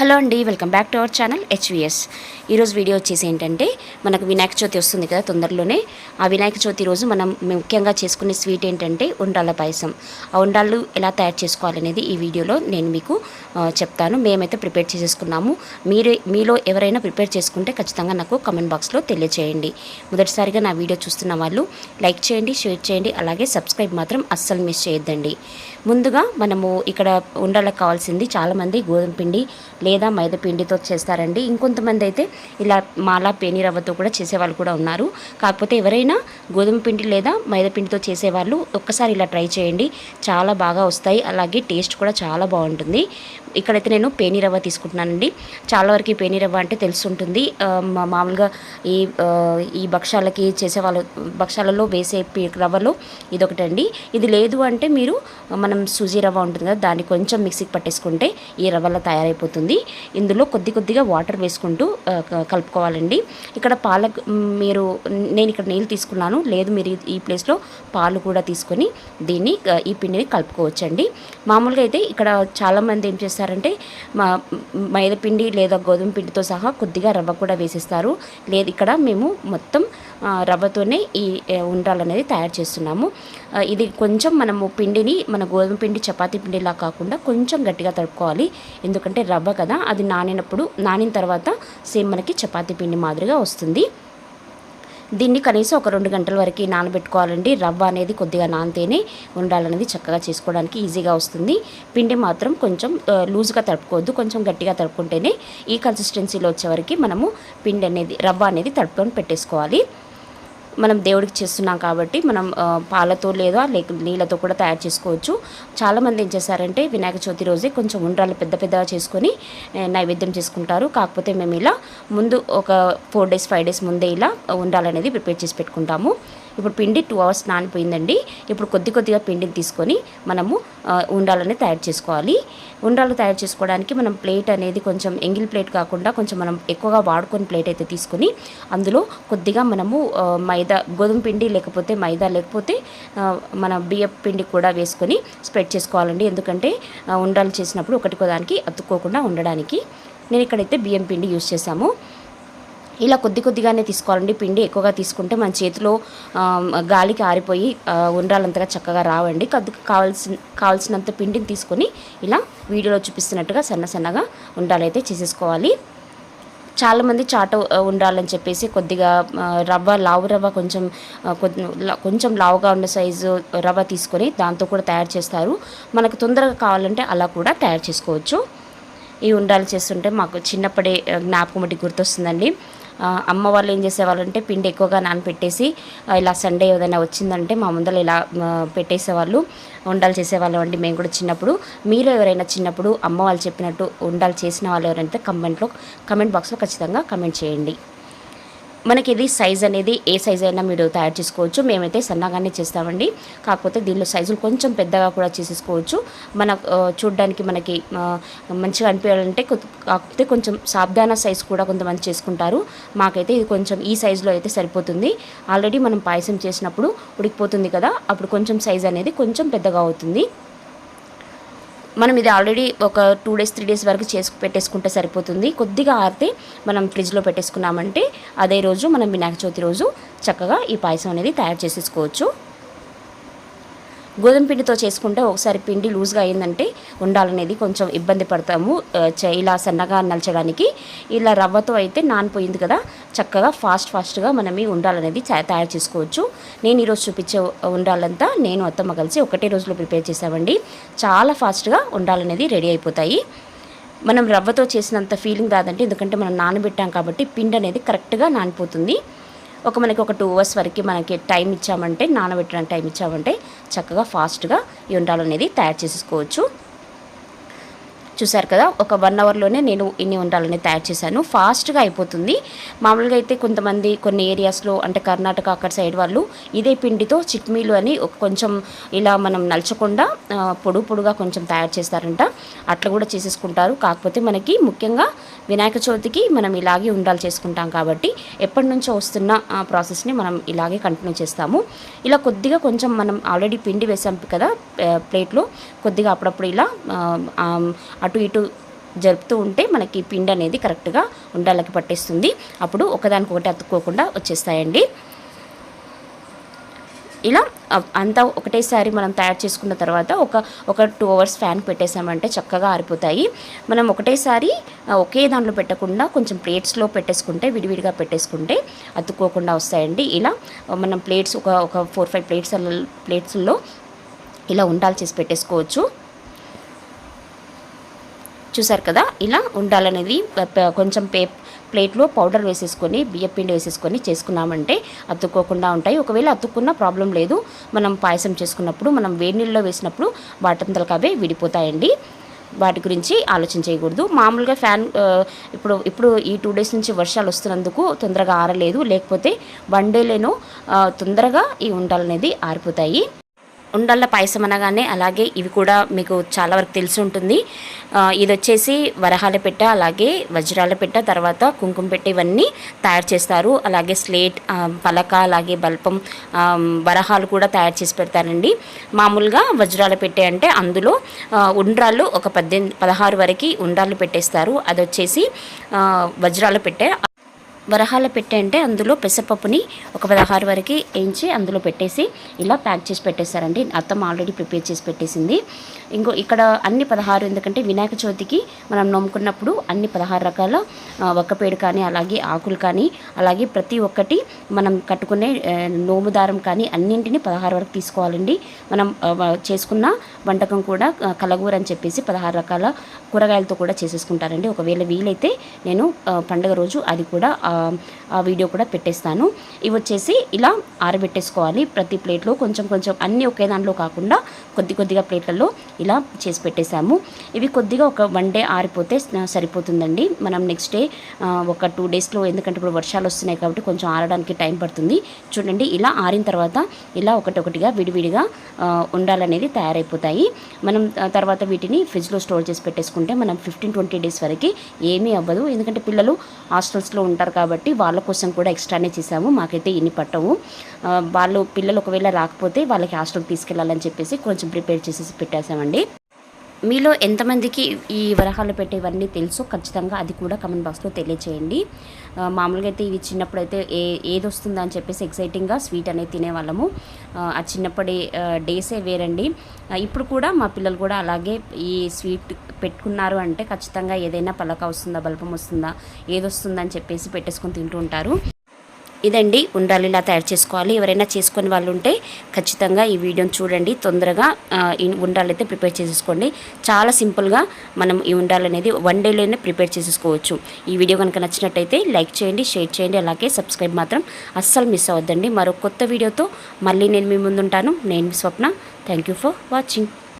Hello అండి welcome back to our channel HVS. ఈరోజు video వచ్చేసి ఏంటంటే మనకు వినాయక చవితి వస్తుంది కదా తొందరలోనే. ఆ వినాయక చవితి రోజు మనం ముఖ్యంగా చేసుకునే స్వీట్ ఏంటంటే ఉండాల పాయసం. ఆ ఉండాలు ఎలా తయారు చేసుకోవాలనేది ఈ వీడియోలో నేను మీకు చెప్తాను. మేమైతే ప్రిపేర్ చేసేసుకున్నాము. మీరే మీలో ఎవరైనా ప్రిపేర్ చేసుకుంటే ఖచ్చితంగా నాకు కమెంట్ బాక్స్లో తెలియచేయండి. మొదటిసారిగా నా వీడియో చూస్తున్న వాళ్ళు లైక్ చేయండి షేర్ చేయండి. అలాగే సబ్స్క్రైబ్ మాత్రం అస్సలు మిస్ చేయొద్దండి. ముందుగా మనము ఇక్కడ ఉండలకు కావాల్సింది చాలామంది గోధుమ పిండి లేదా మైదా పిండితో చేస్తారండి. ఇంకొంతమంది అయితే ఇలా మాలా పేని రవ్వతో కూడా చేసేవాళ్ళు కూడా ఉన్నారు. కాకపోతే ఎవరైనా గోధుమ పిండి లేదా మైదా పిండితో చేసేవాళ్ళు ఒక్కసారి ఇలా ట్రై చేయండి. చాలా బాగా వస్తాయి. అలాగే టేస్ట్ కూడా చాలా బాగుంటుంది. ఇక్కడైతే నేను పేని రవ్వ తీసుకుంటున్నానండి. చాలా వరకు పేని రవ్వ అంటే తెలుసుంటుంది. మా- మామూలుగా ఈ ఈ భక్షాలకి చేసేవాళ్ళు భక్షాలలో వేసే రవ్వలో ఇదొకటండి. ఇది లేదు అంటే మీరు మన మనం సూజీ రవ్వ ఉంటుంది కదా దాన్ని కొంచెం మిక్సీకి పట్టేసుకుంటే ఈ రవ్వలో తయారైపోతుంది. ఇందులో కొద్ది కొద్దిగా వాటర్ వేసుకుంటూ కలుపుకోవాలండి. ఇక్కడ పాల మీరు నేను ఇక్కడ నీళ్ళు తీసుకున్నాను. లేదు మీరు ఈ- ప్లేస్లో పాలు కూడా తీసుకొని దీన్ని ఈ పిండిని కలుపుకోవచ్చండి. మామూలుగా అయితే ఇక్కడ చాలామంది ఏం చేస్తారంటే మా మైదా పిండి లేదా గోధుమ పిండితో సహా కొద్దిగా రవ్వ కూడా వేసేస్తారు. లేదు ఇక్కడ మేము మొత్తం రవ్వతోనే ఈ ఉండాలనేది తయారు చేస్తున్నాము. ఇది కొంచెం మనము పిండిని మన గోధుమ పిండి చపాతీ పిండిలా కాకుండా కొంచెం గట్టిగా తడుపుకోవాలి. ఎందుకంటే రవ్వ కదా అది నానినప్పుడు నానిన తర్వాత సేమ్ మనకి చపాతీ పిండి మాదిరిగా వస్తుంది. దీన్ని కనీసం ఒక రెండు గంటల వరకు నానబెట్టుకోవాలండి. రవ్వ అనేది కొద్దిగా నానితేనే ఉండాలనేది చక్కగా చేసుకోవడానికి ఈజీగా వస్తుంది. పిండి మాత్రం కొంచెం లూజ్గా తడుపుకోవద్దు. కొంచెం గట్టిగా తడుపుకుంటేనే ఈ కన్సిస్టెన్సీలో వచ్చే వరకు మనము పిండి అనేది రవ్వ అనేది తడుపుకొని పెట్టేసుకోవాలి. మనం దేవుడికి చేస్తున్నాం కాబట్టి మనం పాలతో లేదా లేక నీళ్ళతో కూడా తయారు చేసుకోవచ్చు. చాలామంది ఏం చేశారంటే వినాయక చవితి రోజే కొంచెం ఉండ్రాలు పెద్ద పెద్దగా చేసుకొని నైవేద్యం చేసుకుంటారు. కాకపోతే మేము ఇలా ముందు ఒక ఫోర్ డేస్ ఫైవ్ డేస్ ముందే ఇలా ఉండ్రాలు అనేది ప్రిపేర్ చేసి పెట్టుకుంటాము. ఇప్పుడు పిండి టూ అవర్స్ నానిపోయిందండి. ఇప్పుడు కొద్ది కొద్దిగా పిండిని తీసుకొని మనము ఉండాలని తయారు చేసుకోవాలి. ఉండాలు తయారు చేసుకోవడానికి మనం ప్లేట్ అనేది కొంచెం ఎంగిల్ ప్లేట్ కాకుండా కొంచెం మనం ఎక్కువగా వాడుకొని ప్లేట్ అయితే తీసుకొని అందులో కొద్దిగా మనము మైదా గోధుమ పిండి లేకపోతే మైదా లేకపోతే మన బియ్యం పిండి కూడా వేసుకొని స్ప్రెడ్ చేసుకోవాలండి. ఎందుకంటే ఉండాలు చేసినప్పుడు ఒకటికోదానికి అతుక్కోకుండా ఉండడానికి. నేను ఇక్కడైతే బియ్యం పిండి యూస్ చేశాము. ఇలా కొద్ది కొద్దిగానే తీసుకోవాలండి. పిండి ఎక్కువగా తీసుకుంటే మన చేతిలో గాలికి ఆరిపోయి ఉండ్రాలంతగా చక్కగా రావండి. కొద్ది కావాల్సిన కావాల్సినంత పిండిని తీసుకొని ఇలా వీడియోలో చూపిస్తున్నట్టుగా సన్న సన్నగా ఉండాలైతే చేసేసుకోవాలి. చాలామంది చాట ఉండాలని చెప్పేసి కొద్దిగా రవ్వ లావు రవ్వ కొంచెం కొద్ది కొంచెం లావుగా ఉన్న సైజు రవ్వ తీసుకొని దాంతో కూడా తయారు చేస్తారు. మనకు తొందరగా కావాలంటే అలా కూడా తయారు చేసుకోవచ్చు. ఈ ఉండాలు చేస్తుంటే మాకు చిన్నప్పుడే జ్ఞాపకం ఒకటి గుర్తొస్తుందండి. అమ్మ వాళ్ళు ఏం చేసేవాళ్ళంటే పిండి ఎక్కువగా నానపెట్టేసి ఇలా సండే ఏదైనా వచ్చిందంటే మా ముందర ఇలా పెట్టేసేవాళ్ళు ఉండాలు చేసేవాళ్ళం అండి మేము కూడా చిన్నప్పుడు. మీరు ఎవరైనా చిన్నప్పుడు అమ్మ వాళ్ళు చెప్పినట్టు ఉండాలు చేసిన వాళ్ళు ఎవరైతే కమెంట్లో కమెంట్ బాక్స్లో ఖచ్చితంగా కమెంట్ చేయండి. మనకి ఇది సైజ్ అనేది ఏ సైజ్ అయినా మీరు తయారు చేసుకోవచ్చు. మేమైతే సన్నగానే చేస్తామండి. కాకపోతే దీనిలో సైజులు కొంచెం పెద్దగా కూడా చేసేసుకోవచ్చు. మన చూడ్డానికి మనకి మంచిగా అనిపించాలంటే కాకపోతే కొంచెం సాబ్దానా సైజ్ కూడా కొంతమంది చేసుకుంటారు. మాకైతే ఇది కొంచెం ఈ సైజులో అయితే సరిపోతుంది. ఆల్రెడీ మనం పాయసం చేసినప్పుడు ఉడికిపోతుంది కదా అప్పుడు కొంచెం సైజ్ అనేది కొంచెం పెద్దగా అవుతుంది. మనం ఇది ఆల్రెడీ ఒక టూ డేస్ త్రీ డేస్ వరకు చేసి పెట్టేసుకుంటే సరిపోతుంది. కొద్దిగా ఆరితే మనం ఫ్రిడ్జ్లో పెట్టేసుకున్నామంటే అదే రోజు మనం వినాయక చవితి రోజు చక్కగా ఈ పాయసం అనేది తయారు చేసేసుకోవచ్చు. గోధుమ పిండితో చేసుకుంటే ఒకసారి పిండి లూజ్గా అయిందంటే ఉండాలనేది కొంచెం ఇబ్బంది పడతాము. చ- ఇలా సన్నగా నలచడానికి ఇలా రవ్వతో అయితే నానిపోయింది కదా చక్కగా ఫాస్ట్ ఫాస్ట్గా మనం ఈ ఉండాలనేది తయారు చేసుకోవచ్చు. నేను ఈరోజు చూపించే ఉండాలంతా నేను అత్తమ్మ కలిసి ఒకటే రోజులో ప్రిపేర్ చేసామండి. చాలా ఫాస్ట్గా ఉండాలనేది రెడీ అయిపోతాయి. మనం రవ్వతో చేసినంత ఫీలింగ్ రాదంటే ఎందుకంటే మనం నానబెట్టాం కాబట్టి పిండి అనేది కరెక్ట్గా నానిపోతుంది. ఒక మనకి ఒక టూ అవర్స్ వరకు మనకి టైం ఇచ్చామంటే నానబెట్టడానికి టైం ఇచ్చామంటే చక్కగా ఫాస్ట్గా ఈ ఉండాలనేది తయారు చేసేసుకోవచ్చు. చూసారు కదా ఒక వన్ అవర్లోనే నేను ఇన్ని ఉండాలని తయారు చేశాను. ఫాస్ట్గా అయిపోతుంది. మామూలుగా అయితే కొంతమంది కొన్ని ఏరియాస్లో అంటే కర్ణాటక అక్కడ సైడ్ వాళ్ళు ఇదే పిండితో చిట్మీలు అని కొంచెం ఇలా మనం నలచకుండా ఆ, పొడు పొడుగా కొంచెం తయారు చేస్తారంట. అట్లా కూడా చేసేసుకుంటారు. కాకపోతే మనకి ముఖ్యంగా వినాయక చవితికి మనం ఇలాగే ఉండాలి చేసుకుంటాం కాబట్టి ఎప్పటి నుంచో వస్తున్న ప్రాసెస్ని మనం ఇలాగే కంటిన్యూ చేస్తాము. ఇలా కొద్దిగా కొంచెం మనం ఆల్రెడీ పిండి వేసాం కదా ప్లేట్లో కొద్దిగా అప్పుడప్పుడు ఇలా అటు ఇటు జరుపుతూ ఉంటే మనకి పిండి అనేది కరెక్ట్గా ఉండాలకి పట్టేస్తుంది. అప్పుడు ఒకదానికొకటి అతుక్కోకుండా వచ్చేస్తాయండి. ఇలా అంతా ఒకటేసారి మనం తయారు చేసుకున్న తర్వాత ఒక ఒక టూ అవర్స్ ఫ్యాన్ పెట్టేసామంటే చక్కగా ఆరిపోతాయి. మనం ఒకటేసారి ఒకే దాంట్లో పెట్టకుండా కొంచెం ప్లేట్స్లో పెట్టేసుకుంటే విడివిడిగా పెట్టేసుకుంటే అతుక్కోకుండా వస్తాయండి. ఇలా మనం ప్లేట్స్ ఒక ఒక ఫోర్ ఫైవ్ ప్లేట్స్ ప్లేట్స్లో ఇలా ఉండాలి చేసి పెట్టేసుకోవచ్చు. చూసారు కదా ఇలా ఉండాలనేది కొంచెం పే ప్లేట్లో పౌడర్ వేసేసుకొని బియ్యం పిండి వేసేసుకొని చేసుకున్నామంటే అతుక్కోకుండా ఉంటాయి. ఒకవేళ అతుక్కున్నా ప్రాబ్లం లేదు మనం పాయసం చేసుకున్నప్పుడు మనం వేడి నీళ్ళలో వేసినప్పుడు వాటంతలకు అవే విడిపోతాయండి. వాటి గురించి ఆలోచన చేయకూడదు. మామూలుగా ఫ్యాన్ ఇప్పుడు ఇప్పుడు ఈ టూ డేస్ నుంచి వర్షాలు వస్తున్నందుకు తొందరగా ఆరలేదు. లేకపోతే వన్ డేలేనో తొందరగా ఈ ఉండాలనేది ఆరిపోతాయి. ఉండల్ల పాయసం అనగానే అలాగే ఇవి కూడా మీకు చాలా వరకు తెలిసి ఉంటుంది. ఇది వచ్చేసి వరహాల పెట్ట అలాగే వజ్రాల పెట్ట తర్వాత కుంకుమ పెట్ట ఇవన్నీ తయారు చేస్తారు. అలాగే స్లేట్ పలక అలాగే బల్పం వరహాలు కూడా తయారు చేసి పెడతారండి. మామూలుగా వజ్రాల పెట్టే అంటే అందులో ఉండ్రాళ్ళు ఒక పద్దెనిమిది పదహారు వరకు ఉండ్రాళ్ళు పెట్టేస్తారు. అది వచ్చేసి వజ్రాల పెట్టే వరహాల పెట్టే అంటే అందులో పెసరపప్పుని ఒక పదహారు వరకు వేయించి అందులో పెట్టేసి ఇలా ప్యాక్ చేసి పెట్టేశారండి. అత్తమ్మ ఆల్రెడీ ప్రిపేర్ చేసి పెట్టేసింది. ఇంకో ఇక్కడ అన్ని పదహారు ఎందుకంటే వినాయక చవితికి మనం నమ్ముకున్నప్పుడు అన్ని పదహారు రకాల ఒక్కపేడు కానీ అలాగే ఆకులు కానీ అలాగే ప్రతి ఒక్కటి మనం కట్టుకునే నోముదారం కానీ అన్నింటినీ పదహారు వరకు తీసుకోవాలండి. మనం చేసుకున్న వంటకం కూడా కలగూర అని చెప్పేసి పదహారు రకాల కూరగాయలతో కూడా చేసేసుకుంటారండి. ఒకవేళ వీలైతే నేను పండుగ రోజు అది కూడా వీడియో కూడా పెట్టేస్తాను. ఇవి వచ్చేసి ఇలా ఆరబెట్టేసుకోవాలి. ప్రతి ప్లేట్లో కొంచెం కొంచెం అన్నీ ఒకే దాంట్లో కాకుండా కొద్ది కొద్దిగా ప్లేట్లలో ఇలా చేసి పెట్టేశాము. ఇవి కొద్దిగా ఒక వన్ డే ఆరిపోతే సరిపోతుందండి. మనం నెక్స్ట్ డే ఒక టూ డేస్లో ఎందుకంటే ఇప్పుడు వర్షాలు వస్తున్నాయి కాబట్టి కొంచెం ఆరడానికి టైం పడుతుంది. చూడండి ఇలా ఆరిన తర్వాత ఇలా ఒకటొకటిగా విడివిడిగా ఉండాలనేది తయారైపోతాయి. మనం తర్వాత వీటిని ఫ్రిడ్జ్లో స్టోర్ చేసి పెట్టేసుకుంటే మనం ఫిఫ్టీన్ ట్వంటీ డేస్ వరకు ఏమీ అవ్వదు. ఎందుకంటే పిల్లలు హాస్టల్స్లో ఉంటారు కాబట్టి వాళ్ళ కోసం కూడా ఎక్స్ట్రానే చేసాము మాకైతే ఇన్ని పట్టవు. వాళ్ళు పిల్లలు ఒకవేళ రాకపోతే వాళ్ళకి హాస్టల్కి తీసుకెళ్ళాలని చెప్పేసి కొంచెం ప్రిపేర్ చేసేసి పెట్టేసామండి మీలో ఎంతమందికి ఈ వరహాలు పెట్టేవన్నీ తెలుసో ఖచ్చితంగా అది కూడా కమెంట్ బాక్స్లో తెలియచేయండి. మామూలుగా అయితే ఇవి చిన్నప్పుడు అయితే ఏ ఏది వస్తుందా అని చెప్పేసి ఎక్సైటింగ్గా స్వీట్ అనేది తినేవాళ్ళము. ఆ, ఆ చిన్నప్పటి డేసే వేరండి. ఇప్పుడు కూడా మా పిల్లలు కూడా అలాగే ఈ స్వీట్ పెట్టుకున్నారు అంటే ఖచ్చితంగా ఏదైనా పలక వస్తుందా బల్పం వస్తుందా ఏది వస్తుందా అని చెప్పేసి పెట్టేసుకొని తింటూ ఉంటారు. ఇదండి ఉండాలి ఇలా తయారు చేసుకోవాలి. ఎవరైనా చేసుకొని వాళ్ళు ఉంటే ఖచ్చితంగా ఈ వీడియోని చూడండి. తొందరగా ఉండాలి అయితే ప్రిపేర్ చేసేసుకోండి. చాలా సింపుల్గా మనం ఈ ఉండాలి అనేది వన్ డేలోనే ప్రిపేర్ చేసేసుకోవచ్చు. ఈ వీడియో కనుక నచ్చినట్టయితే లైక్ చేయండి షేర్ చేయండి అలాగే సబ్స్క్రైబ్ మాత్రం అస్సలు మిస్ అవ్వద్దండి. మరో కొత్త వీడియోతో మళ్ళీ నేను మీ ముందుంటాను. నేను మీ Swapna. Thank you for watching.